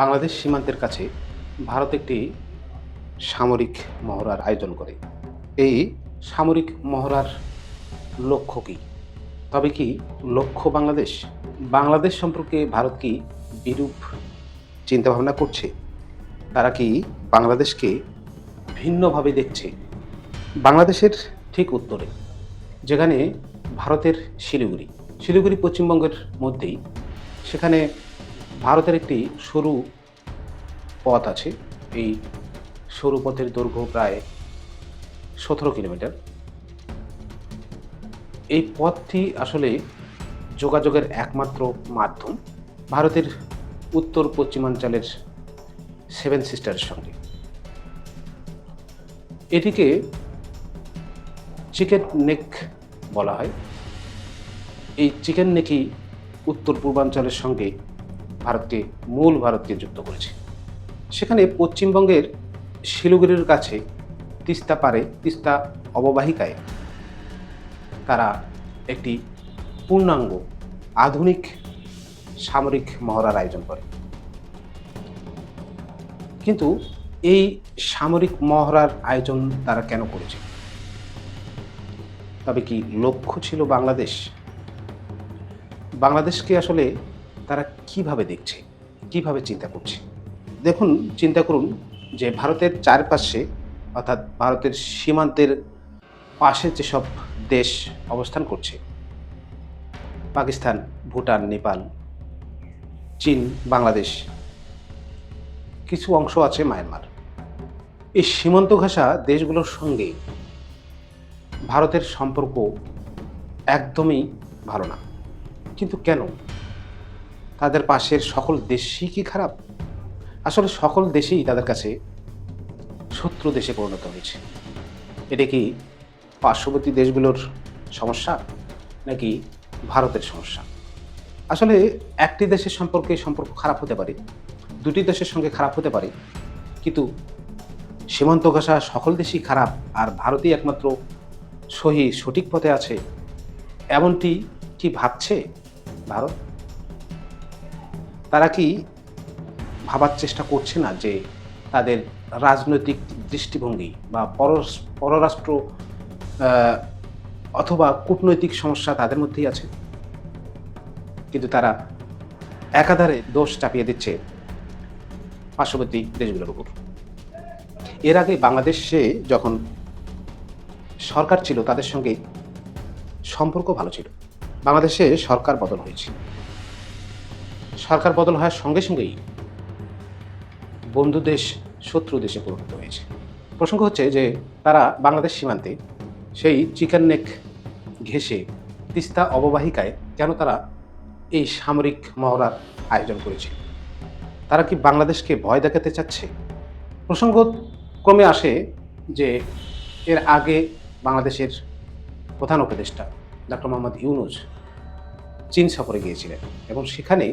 বাংলাদেশ সীমান্তের কাছে ভারত একটি সামরিক মহড়ার আয়োজন করে। এই সামরিক মহড়ার লক্ষ্য কী? তবে কি লক্ষ্য বাংলাদেশ? বাংলাদেশ সম্পর্কে ভারত কি বিরূপ চিন্তাভাবনা করছে? তারা কি বাংলাদেশকে ভিন্নভাবে দেখছে? বাংলাদেশের ঠিক উত্তরে, যেখানে ভারতের শিলিগুড়ি। শিলিগুড়ি পশ্চিমবঙ্গের মধ্যেই। সেখানে ভারতের একটি সরু পথ আছে। এই সরু পথের দৈর্ঘ্য প্রায় সতেরো কিলোমিটার। এই পথটি আসলে যোগাযোগের একমাত্র মাধ্যম। ভারতের উত্তর পশ্চিমাঞ্চলের সেভেন সিস্টারের সঙ্গে। এটিকে চিকেন নেক বলা হয়। এই চিকেন নেকই উত্তর পূর্বাঞ্চলের সঙ্গে ভারতকে, মূল ভারতকে যুক্ত করেছে। সেখানে পশ্চিমবঙ্গের শিলিগুড়ির কাছে তিস্তা পারে, তিস্তা অববাহিকায় তারা একটি পূর্ণাঙ্গ, আধুনিক, সামরিক মহড়ার আয়োজন করে। কিন্তু এই সামরিক মহড়ার আয়োজন তারা কেন করেছে? তবে কি লক্ষ্য ছিল বাংলাদেশ? বাংলাদেশকে আসলে তারা কীভাবে দেখছে? কীভাবে চিন্তা করছে? দেখুন, চিন্তা করুন যে ভারতের চারপাশে, অর্থাৎ ভারতের সীমান্তের পাশে যেসব দেশ অবস্থান করছে, পাকিস্তান, ভুটান, নেপাল, চীন, বাংলাদেশ, কিছু অংশ আছে মায়ানমার। এই সীমান্ত ঘাসা দেশগুলোর সঙ্গে ভারতের সম্পর্ক একদমই ভালো না। কিন্তু কেন? তাদের পাশের সকল দেশই কি খারাপ? আসলে সকল দেশেই তাদের কাছে শত্রু দেশে পরিণত হয়েছে। এটা কি পার্শ্ববর্তী দেশগুলোর সমস্যা নাকি ভারতের সমস্যা? আসলে একটি দেশের সম্পর্কে সম্পর্ক খারাপ হতে পারে, দুটি দেশের সঙ্গে খারাপ হতে পারে, কিন্তু সীমান্ত ঘাসা সকল দেশই খারাপ আর ভারতই একমাত্র সহি সঠিক পথে আছে, এমনটি কি ভাবছে ভারত? তারা কি ভাবার চেষ্টা করছে না যে তাদের রাজনৈতিক দৃষ্টিভঙ্গি বা পররাষ্ট্র অথবা কূটনৈতিক সমস্যা তাদের মধ্যেই আছে? কিন্তু তারা একাধারে দোষ চাপিয়ে দিচ্ছে পার্শ্ববর্তী দেশগুলোর উপর। এর আগে বাংলাদেশে যখন সরকার ছিল, তাদের সঙ্গে সম্পর্ক ভালো ছিল। বাংলাদেশে সরকার বদল হয়েছে সরকার বদল হওয়ার সঙ্গে সঙ্গেই বন্ধু দেশ, শত্রু দেশে পরিণত হয়েছে। প্রসঙ্গ হচ্ছে যে তারা বাংলাদেশ সীমান্তে সেই চিকেন নেক ঘেঁষে তিস্তা অববাহিকায় কেন তারা এই সামরিক মহড়ার আয়োজন করেছিল তারা কি বাংলাদেশকে ভয় দেখাতে চাচ্ছে? প্রসঙ্গ ক্রমে আসে যে এর আগে বাংলাদেশের প্রধান উপদেষ্টা ডক্টর মোহাম্মদ ইউনুজ চীন সফরে গিয়েছিলেন এবং সেখানে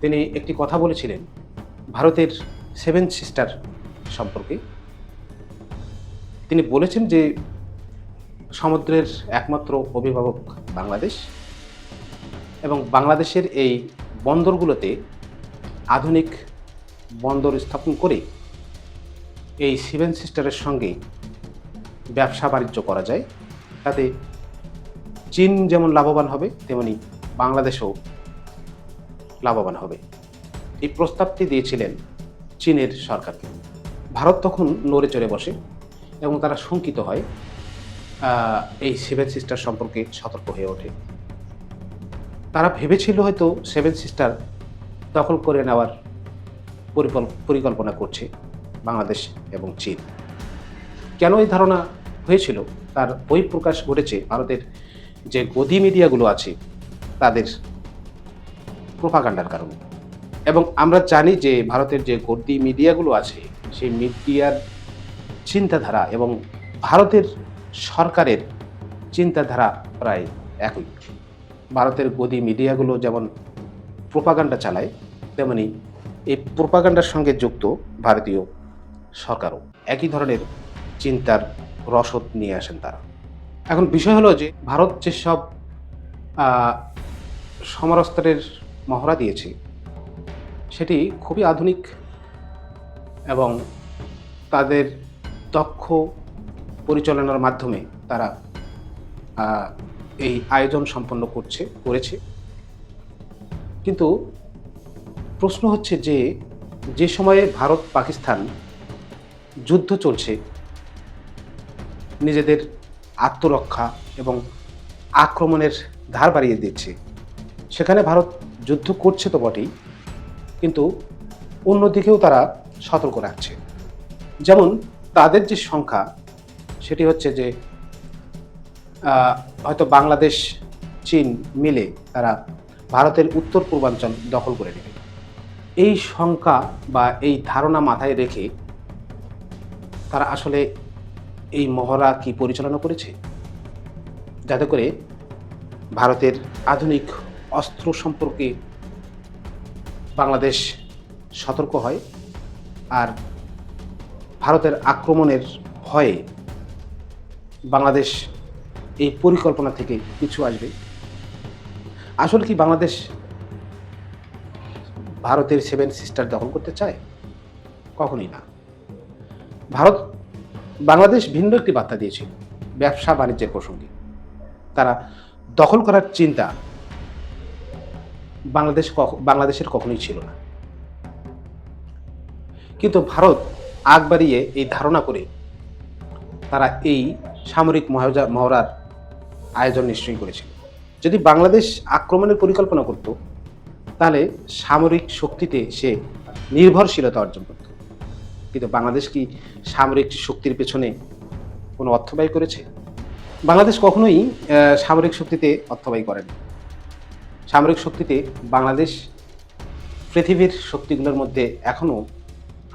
তিনি একটি কথা বলেছিলেন, ভারতের সেভেন সিস্টার সম্পর্কে। তিনি বলেছেন যে, সমুদ্রের একমাত্র অভিভাবক বাংলাদেশ এবং বাংলাদেশের এই বন্দরগুলোতে আধুনিক বন্দর স্থাপন করে এই সেভেন সিস্টারের সঙ্গে ব্যবসা বাণিজ্য করা যায়। তাতে চীন যেমন লাভবান হবে, তেমনি বাংলাদেশও লাভবান হবে। এই প্রস্তাবটি দিয়েছিলেন চীনের সরকারকে। ভারত তখন নড়ে চড়ে বসে এবং তারা শঙ্কিত হয় এই সেভেন সিস্টার সম্পর্কে সতর্ক হয়ে ওঠে। তারা ভেবেছিল হয়তো সেভেন সিস্টার দখল করে নেওয়ার পরিকল্পনা করছে বাংলাদেশ এবং চীন। কেন এই ধারণা হয়েছিল? তার বহিঃপ্রকাশ ঘটেছে ভারতের যে গদি মিডিয়াগুলো আছে, তাদের প্রোপাগান্ডার কারণে। এবং আমরা জানি যে ভারতের যে গদি মিডিয়াগুলো আছে, সেই মিডিয়ার চিন্তাধারা এবং ভারতের সরকারের চিন্তাধারা প্রায় একই। ভারতের গদি মিডিয়াগুলো যেমন প্রোপাগান্ডা চালায়, তেমনি এই প্রোপাগান্ডার সঙ্গে যুক্ত ভারতীয় সরকারও একই ধরনের চিন্তার রসদ নিয়ে আসেন তারা। এখন বিষয় হলো যে, ভারত যেসব সমরাস্ত্রের মহড়া দিয়েছে। সেটি খুবই আধুনিক এবং তাদের দক্ষ পরিচালনার মাধ্যমে তারা এই আয়োজন সম্পন্ন করছে, করেছে। কিন্তু প্রশ্ন হচ্ছে যে যে সময়ে ভারত পাকিস্তান যুদ্ধ চলছে, নিজেদের আত্মরক্ষা এবং আক্রমণের ধার বাড়িয়ে দিচ্ছে সেখানে ভারত যুদ্ধ করছে তো বটেই, কিন্তু অন্যদিকেও তারা সতর্ক রাখছে। যেমন তাদের যে সংখ্যা, সেটি হচ্ছে যে হয়তো বাংলাদেশ, চীন মিলে তারা ভারতের উত্তর পূর্বাঞ্চল দখল করে নেবে। এই শঙ্কা বা এই ধারণা মাথায় রেখে তারা আসলে এই মহড়া কি পরিচালনা করেছে? যাতে করে ভারতের আধুনিক অস্ত্র সম্পর্কে বাংলাদেশ সতর্ক হয় আর ভারতের আক্রমণের ভয়ে বাংলাদেশ এই পরিকল্পনা থেকে পিছু আসবে। আসলে কি বাংলাদেশ ভারতের সেভেন সিস্টার দখল করতে চায়? কখনই না। ভারত বাংলাদেশ ভিন্ন একটি বার্তা দিয়েছিল ব্যবসা বাণিজ্যের প্রসঙ্গে। তারা দখল করার চিন্তা বাংলাদেশ বাংলাদেশের কখনোই ছিল না। কিন্তু ভারত আগ বাড়িয়ে এই ধারণা করে তারা এই সামরিক মহাজা মহড়ার আয়োজন নিশ্চয়ই করেছিল। যদি বাংলাদেশ আক্রমণের পরিকল্পনা করত, তাহলে সামরিক শক্তিতে সে নির্ভরশীলতা অর্জন করত। কিন্তু বাংলাদেশ কি সামরিক শক্তির পেছনে কোনো অর্থ ব্যয় করেছে? বাংলাদেশ কখনোই সামরিক শক্তিতে অর্থ ব্যয় করেনি। সামরিক শক্তিতে বাংলাদেশ পৃথিবীর শক্তিগুলোর মধ্যে এখনও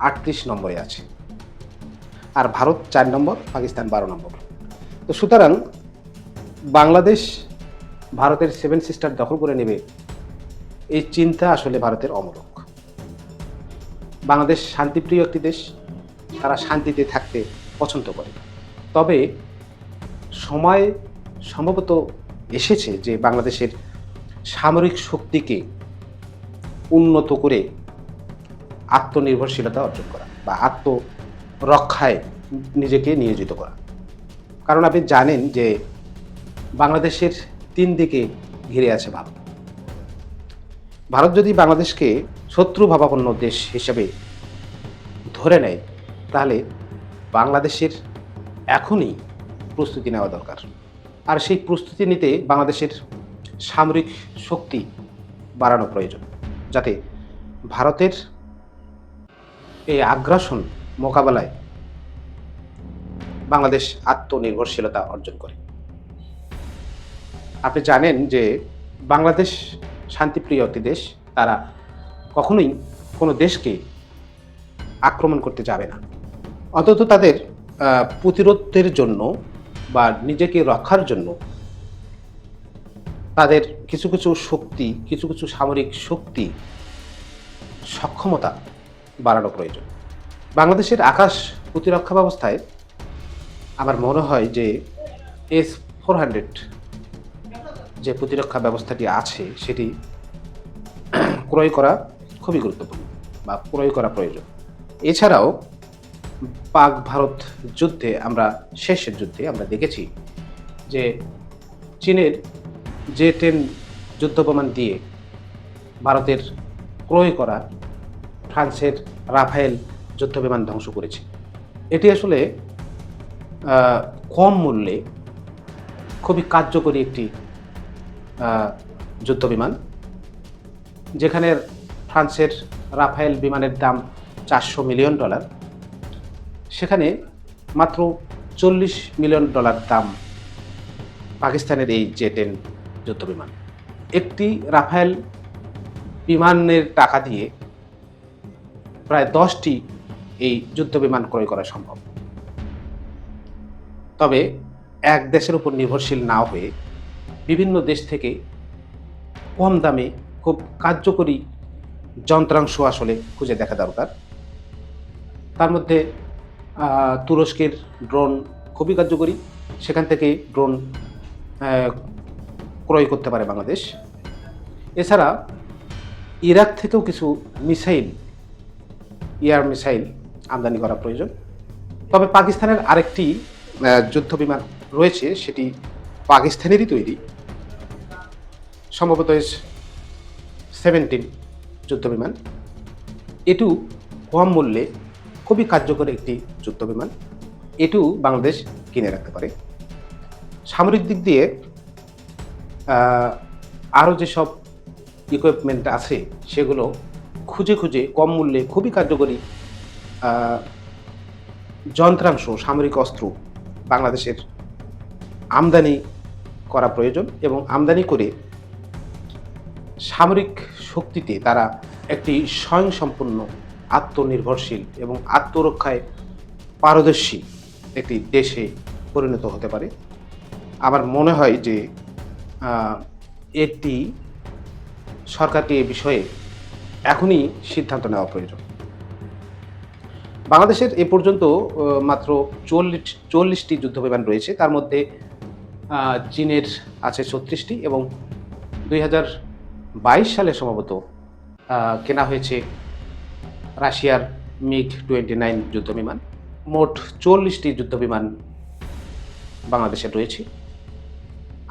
আটত্রিশ নম্বরে আছে। আর ভারত চার নম্বর, পাকিস্তান বারো নম্বর। তো সুতরাং বাংলাদেশ ভারতের সেভেন সিস্টার দখল করে নেবে, এই চিন্তা আসলে ভারতের অমূলক। বাংলাদেশ শান্তিপ্রিয় একটি দেশ, তারা শান্তিতে থাকতে পছন্দ করে। তবে সময় সম্ভবত এসেছে যে বাংলাদেশের সামরিক শক্তিকে উন্নত করে আত্মনির্ভরশীলতা অর্জন করা বা আত্মরক্ষায় নিজেকে নিয়োজিত করা। কারণ আপনি জানেন যে বাংলাদেশের তিন দিকে ঘিরে আছে ভারত। ভারত যদি বাংলাদেশকে শত্রু ভাবাপন্ন দেশ হিসেবে ধরে নেয়, তাহলে বাংলাদেশের এখনই প্রস্তুতি নেওয়া দরকার। আর সেই প্রস্তুতি নিতে বাংলাদেশের সামরিক শক্তি বাড়ানো প্রয়োজন, যাতে ভারতের এই আগ্রাসন মোকাবেলায় বাংলাদেশ আত্মনির্ভরশীলতা অর্জন করে। আপনি জানেন যে বাংলাদেশ শান্তিপ্রিয় একটি দেশ, তারা কখনোই কোনো দেশকে আক্রমণ করতে যাবে না। অন্তত তাদের প্রতিরোধের জন্য বা নিজেকে রক্ষার জন্য তাদের কিছু কিছু শক্তি, কিছু কিছু সামরিক শক্তি সক্ষমতা বাড়ানো প্রয়োজন। বাংলাদেশের আকাশ প্রতিরক্ষা ব্যবস্থায় আমার মনে হয় যে এস ফোর হান্ড্রেড যে প্রতিরক্ষা ব্যবস্থাটি আছে, সেটি ক্রয় করা খুবই গুরুত্বপূর্ণ বা ক্রয় করা প্রয়োজন। এছাড়াও পাক ভারত যুদ্ধে আমরা, শেষের যুদ্ধে আমরা দেখেছি যে চীনের যে টেন যুদ্ধবিমান দিয়ে ভারতের ক্রয় করা ফ্রান্সের রাফায়েল যুদ্ধবিমান ধ্বংস করেছে। এটি আসলে কম মূল্যে খুবই কার্যকরী একটি যুদ্ধবিমান যেখানে ফ্রান্সের রাফায়েল বিমানের দাম চারশো মিলিয়ন ডলার। সেখানে মাত্র চল্লিশ মিলিয়ন ডলার দাম পাকিস্তানের এই জে টেন যুদ্ধবিমান। একটি রাফায়েল বিমানের টাকা দিয়ে প্রায় দশটি এই যুদ্ধ বিমান ক্রয় করা সম্ভব। তবে এক দেশের উপর নির্ভরশীল না হয়ে বিভিন্ন দেশ থেকে কম দামে খুব কার্যকরী যন্ত্রাংশ আসলে খুঁজে দেখা দরকার। তার মধ্যে তুরস্কের ড্রোন খুবই কার্যকরী। সেখান থেকে ড্রোন ক্রয় করতে পারে বাংলাদেশ। এছাড়া ইরাক থেকেও কিছু মিসাইল, এয়ার মিসাইল আমদানি করা প্রয়োজন। তবে পাকিস্তানের আরেকটি যুদ্ধ বিমান রয়েছে, সেটি পাকিস্তানেরই তৈরি। সম্ভবত সেভেন্টিন যুদ্ধ বিমান। এটু কম মূল্যে খুবই কার্যকর একটি যুদ্ধ বিমান। এটু বাংলাদেশ কিনে রাখতে পারে। সামরিক দিক দিয়ে আরও যেসব ইকুইপমেন্ট আছে, সেগুলো খুঁজে খুঁজে কম মূল্যে খুবই কার্যকরী যন্ত্রাংশ, সামরিক অস্ত্র বাংলাদেশের আমদানি করা প্রয়োজন এবং আমদানি করে সামরিক শক্তিতে তারা একটি স্বয়ংসম্পূর্ণ আত্মনির্ভরশীল এবং আত্মরক্ষায় পারদর্শী একটি দেশে পরিণত হতে পারে। আমার মনে হয় যে এটি সরকারকে এ বিষয়ে এখনই সিদ্ধান্ত নেওয়া প্রয়োজন। বাংলাদেশের এ পর্যন্ত মাত্র চল্লিশ, চল্লিশটি যুদ্ধবিমান রয়েছে। তার মধ্যে চীনের আছে ছত্রিশটি এবং দুই হাজার বাইশ সালে সম্ভবত কেনা হয়েছে রাশিয়ার মিগ টোয়েন্টি নাইন যুদ্ধবিমান। মোট চল্লিশটি যুদ্ধবিমান বাংলাদেশে রয়েছে।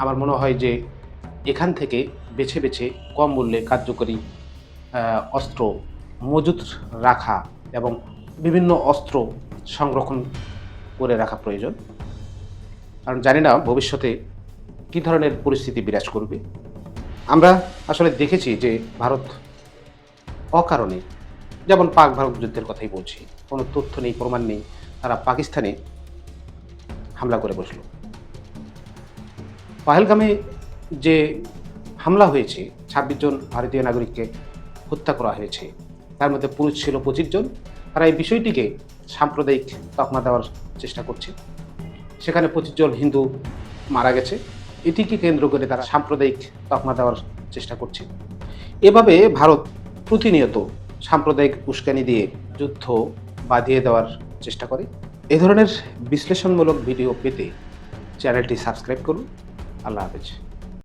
আমার মনে হয় যে এখান থেকে বেছে বেছে কম মূল্যে কার্যকরী অস্ত্র মজুত রাখা এবং বিভিন্ন অস্ত্র সংরক্ষণ করে রাখা প্রয়োজন। কারণ জানি না ভবিষ্যতে কী ধরনের পরিস্থিতি বিরাজ করবে। আমরা আসলে দেখেছি যে ভারত অকারণে, যেমন পাক ভারত যুদ্ধের কথাই বলছি, কোনো তথ্য নেই, প্রমাণ নেই, তারা পাকিস্তানে হামলা করে বসল। পাহেলগামে যে হামলা হয়েছে, ছাব্বিশ জন ভারতীয় নাগরিককে হত্যা করা হয়েছে, তার মধ্যে পুরুষ ছিল পঁচিশ জন। তারা এই বিষয়টিকে সাম্প্রদায়িক তকমা দেওয়ার চেষ্টা করছে। সেখানে পঁচিশ জন হিন্দু মারা গেছে। এটিকে কেন্দ্র করে তারা সাম্প্রদায়িক তকমা দেওয়ার চেষ্টা করছে। এভাবে ভারত প্রতিনিয়ত সাম্প্রদায়িক উস্কানি দিয়ে যুদ্ধ বাঁধিয়ে দেওয়ার চেষ্টা করে। এ ধরনের বিশ্লেষণমূলক ভিডিও পেতে চ্যানেলটি সাবস্ক্রাইব করুন। আল্লাহ হাফেজ।